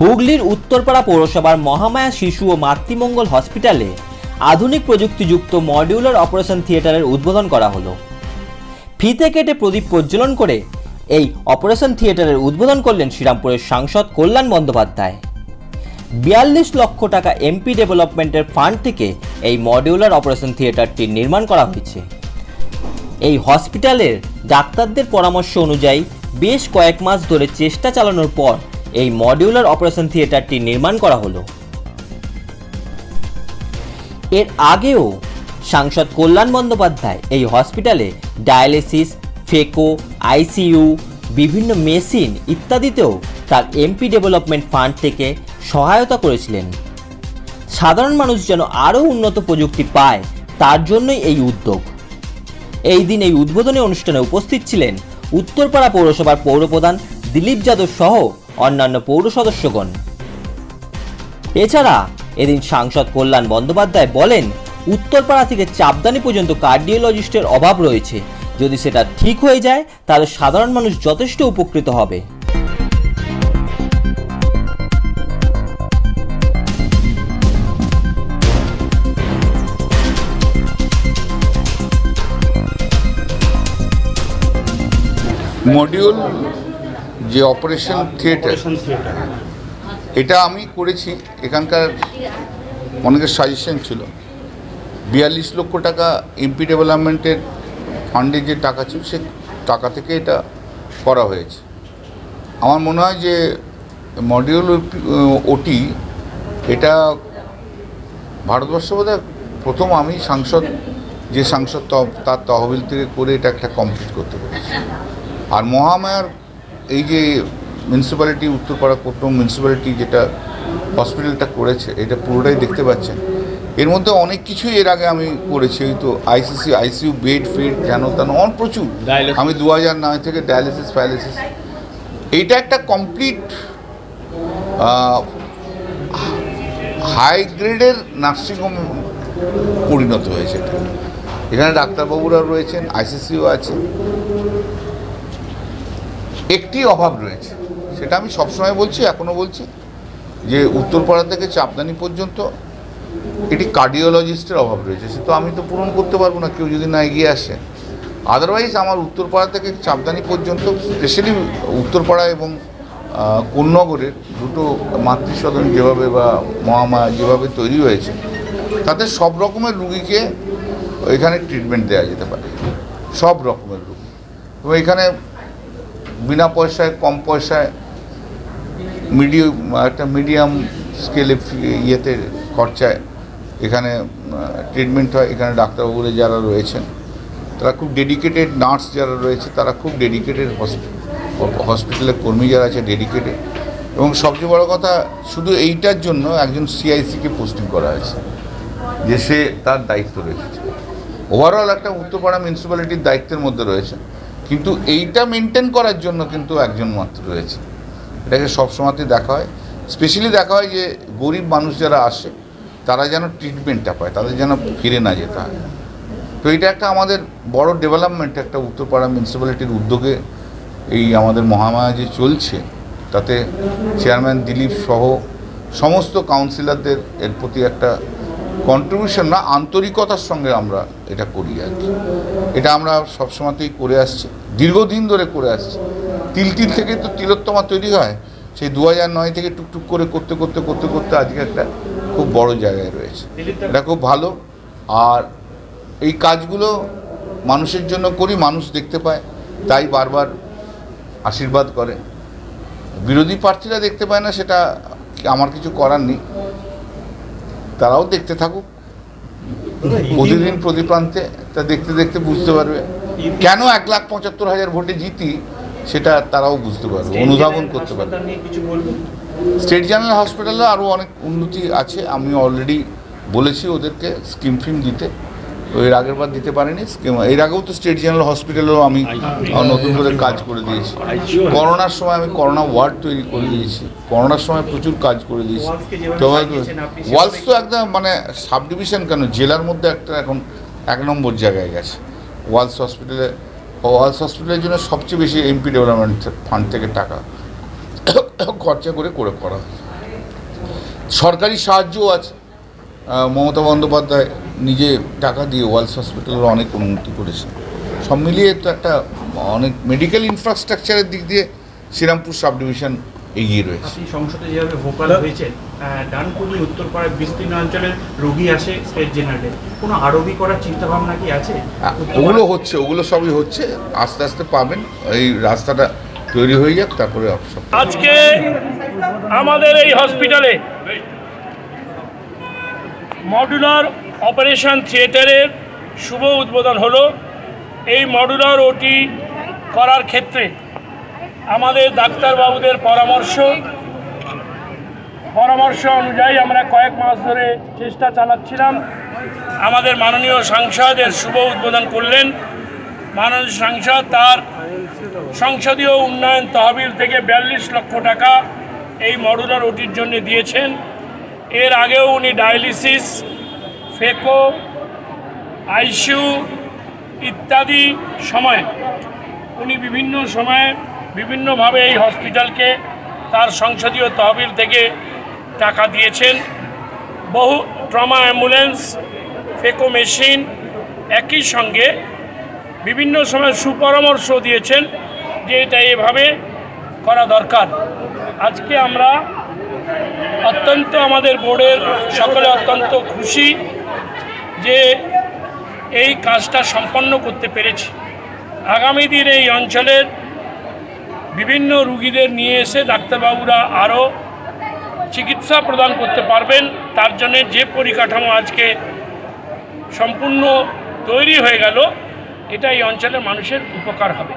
হুগলির উত্তরপাড়া পৌরসভার মহামায়া শিশু ও মাতৃমঙ্গল হসপিটালে আধুনিক প্রযুক্তিযুক্ত মডিউলার অপারেশন থিয়েটারের উদ্বোধন করা হলো। ফিতে কেটে প্রদীপ প্রজ্বলন করে এই অপারেশন থিয়েটারের উদ্বোধন করলেন শ্রীরামপুরের সাংসদ কল্যাণ বন্দ্যোপাধ্যায়। বিয়াল্লিশ লক্ষ টাকা এমপি ডেভেলপমেন্টের ফান্ড থেকে এই মডিউলার অপারেশন থিয়েটারটি নির্মাণ করা হয়েছে। এই হসপিটালের ডাক্তারদের পরামর্শ অনুযায়ী বেশ কয়েক মাস ধরে চেষ্টা চালানোর পর এই মডিউলার অপারেশন থিয়েটারটি নির্মাণ করা হলো। এর আগেও সাংসদ কল্যাণ বন্দ্যোপাধ্যায় এই হসপিটালে ডায়ালিসিস, ফেকো, আইসিইউ, বিভিন্ন মেশিন ইত্যাদিতেও তার এমপি ডেভেলপমেন্ট ফান্ড থেকে সহায়তা করেছিলেন। সাধারণ মানুষ যেন আরও উন্নত প্রযুক্তি পায়, তার জন্যই এই উদ্যোগ। এই দিন এই উদ্বোধনী অনুষ্ঠানে উপস্থিত ছিলেন উত্তরপাড়া পৌরসভার পৌরপ্রধান দিলীপ যাদব সহ অন্যান্য পৌর সদস্যগণ। এছাড়া এদিন সাংসদ কল্যাণ বন্দ্যোপাধ্যায় বলেন, উত্তরপাড়া থেকে চাপদানি পর্যন্ত কার্ডিওলজিস্টের অভাব রয়েছে। যদি সেটা ঠিক হয়ে যায়, তাহলে সাধারণ মানুষ যথেষ্ট উপকৃত হবে। মডিউল যে অপারেশন থিয়েটার এটা আমি করেছি। এখানকার অনেকের সাজেশন ছিল। বিয়াল্লিশ লক্ষ টাকা এমপি ডেভেলপমেন্টের ফান্ডে যে টাকা ছিল সে টাকা থেকে এটা করা হয়েছে। আমার মনে হয় যে মডিউল ওটি এটা ভারতবর্ষ বোধহয় প্রথম আমি সাংসদ যে সাংসদ তার তহবিল থেকে করে এটা একটা কমপ্লিট করতে পেরেছি। আর মহামায়ার এই যে মিউনিসিপ্যালিটি উত্তরপাড়া কোট্টম মিউনিসিপ্যালিটি যেটা হসপিটালটা করেছে এটা পুরোটাই দেখতে পাচ্ছেন। এর মধ্যে অনেক কিছুই এর আগে আমি করেছি এই তো আইসিসি আইসিইউ বেড ফেড যেন তেন অন প্রচুর। আমি দু হাজার নয় থেকে ডায়ালিসিস ফায়ালিসিস এইটা একটা কমপ্লিট হাই গ্রেডের নার্সিংহোম পরিণত হয়েছে। এটা এখানে ডাক্তারবাবুরা রয়েছেন আইসিসিও আছে। একটি অভাব রয়েছে। সেটা আমি সবসময় বলছি এখনও বলছি, যে উত্তরপাড়া থেকে চাপদানি পর্যন্ত এটি কার্ডিওলজিস্টের অভাব রয়েছে। সে তো আমি তো পূরণ করতে পারব না, কেউ যদি না এগিয়ে আসে। আদারওয়াইজ আমার উত্তরপাড়া থেকে চাপদানি পর্যন্ত স্পেশালি উত্তরপাড়া এবং কোন্নগরের দুটো মাতৃসদন যেভাবে বা মহামায়া যেভাবে তৈরি হয়েছে, তাতে সব রকমের রুগীকে এখানে ট্রিটমেন্ট দেওয়া যেতে পারে। সব রকমের রুগী। এবং এখানে বিনা পয়সায়, কম পয়সায় মিডিয়াম একটা মিডিয়াম স্কেলে ইয়েতে খরচায় এখানে ট্রিটমেন্ট হয়। এখানে ডাক্তারবাবুরা যারা রয়েছেন, তারা খুব ডেডিকেটেড নার্স যারা রয়েছে, তারা খুব ডেডিকেটেড হসপিটালের কর্মী যারা আছে ডেডিকেটেড এবং সবচেয়ে বড় কথা, শুধু এইটার জন্য একজন সিআইসিকে পোস্টিং করা হয়েছে, যে সে তার দায়িত্ব রেখেছে ওভারঅল একটা উত্তরপাড়া মিউনিসিপ্যালিটির দায়িত্বের মধ্যে রয়েছে। কিন্তু এইটা মেনটেন করার জন্য কিন্তু একজন মাত্র রয়েছে। এটাকে সবসময়তেই দেখা হয়। স্পেশালি দেখা হয় যে, গরিব মানুষ যারা আসে, তারা যেন ট্রিটমেন্টটা পায়, তাদের যেন ফিরে না যেতে হয়। তো এটা একটা আমাদের বড় ডেভেলপমেন্ট একটা উত্তরপাড়া মিউনিসিপ্যালিটির উদ্যোগে এই আমাদের মহামায়া যে চলছে। তাতে চেয়ারম্যান দিলীপ সহ সমস্ত কাউন্সিলরদের এর প্রতি একটা কন্ট্রিবিউশন না, আন্তরিকতার সঙ্গে আমরা এটা করি আর কি। এটা আমরা সবসময়তেই করে আসছি। দীর্ঘদিন ধরে করে আসছি। তিল তিল থেকে তো তিলোত্তমা তৈরি হয়। সেই দু হাজার নয় থেকে টুকটুক করে করতে করতে করতে করতে আজকে একটা খুব বড় জায়গায় রয়েছে। এটা খুব ভালো। আর এই কাজগুলো মানুষের জন্য করি মানুষ দেখতে পায় তাই বারবার আশীর্বাদ করে। বিরোধী প্রার্থীরা দেখতে পায় না সেটা আমার কিছু করার নেই। তারাও দেখতে থাকুক। প্রতিদিন প্রতি প্রান্তে তা দেখতে দেখতে বুঝতে পারবে। কেন এক লাখ পঁচাত্তর হাজার ভোটে জিতি সেটা তারাও বুঝতে পারবে অনুধাবন করতে পারবে। স্টেট জেনারেল হসপিটালে আরও অনেক উন্নতি আছে আমি অলরেডি বলেছি ওদেরকে স্কিম ফিম দিতে এর আগের বার দিতে পারেনি স্কিম এর আগেও তো স্টেট জেনারেল হসপিটালেও আমি নতুন করে কাজ করে দিয়েছি। করোনার সময় আমি করোনা ওয়ার্ড তৈরি করে দিয়েছি করোনার সময় প্রচুর কাজ করে দিয়েছি। তো ওয়ালস তো একদম মানে সাব ডিভিশন কেন জেলার মধ্যে একটা এখন এক নম্বর জায়গায় গেছে। ওয়ালস হসপিটালে, ওয়ালস হসপিটালের জন্য সবচেয়ে বেশি এমপি ডেভেলপমেন্ট ফান্ড থেকে টাকা খরচা করে করে করা সরকারি সাহায্যও আছে। মমতা বন্দ্যোপাধ্যায় নিজে টাকা দিয়ে ওয়ালস হসপিটালের অনেক উন্নতি করেছে সব মিলিয়ে তো একটা অনেক মেডিকেল ইনফ্রাস্ট্রাকচারের দিক দিয়ে শ্রীরামপুর সাব ডিভিশন এগিয়ে রয়েছে। আপনি সংসদে যেভাবে ভোকাল হয়েছেন ডানকুনি উত্তরপাড়ায় বিস্তীর্ণ অঞ্চলের রোগী আসে স্টেট জেনারেলে। কোনো আরবি করার চিন্তা ভাবনা কি আছে? ওগুলো হচ্ছে ওগুলো সবই হচ্ছে। আস্তে আস্তে পাবেন। এই রাস্তাটা তৈরি হয়ে যাক তারপরে আজকে আমাদের এই হসপিটালে মডুলার অপারেশন থিয়েটারের শুভ উদ্বোধন হলো। এই মডুলার ওটি করার ক্ষেত্রে আমাদের ডাক্তারবাবুদের পরামর্শ। পরামর্শ অনুযায়ী আমরা কয়েক মাস ধরে চেষ্টা চালাচ্ছিলাম। আমাদের মাননীয় সাংসদের শুভ উদ্বোধন করলেন। মাননীয় সাংসদ তার সংসদীয় উন্নয়ন তহবিল থেকে বিয়াল্লিশ লক্ষ টাকা এই মডুলার ওটির জন্য দিয়েছেন। এর আগেও উনি ডায়ালিসিস, ফেকো আইসিউ ইত্যাদি সময়ে, উনি বিভিন্ন সময়ে বিভিন্নভাবে এই হসপিটালকে তার সংসদীয় তহবিল থেকে টাকা দিয়েছেন। বহু ট্রমা অ্যাম্বুলেন্স, ফেকো মেশিন একই সঙ্গে বিভিন্ন সময় সুপরামর্শ দিয়েছেন যে এটা এভাবে করা দরকার। আজকে আমরা অত্যন্ত আমাদের বোর্ডের সকলে অত্যন্ত খুশি যে এই কাজটা সম্পন্ন করতে পেরেছি। আগামী দিন এই অঞ্চলের বিভিন্ন রুগীদের নিয়ে এসে ডাক্তারবাবুরা আরও চিকিৎসা প্রদান করতে পারবেন। তার জন্য যে পরিকাঠামো আজকে সম্পূর্ণ তৈরি হয়ে গেল এটা এই অঞ্চলের মানুষের উপকার হবে।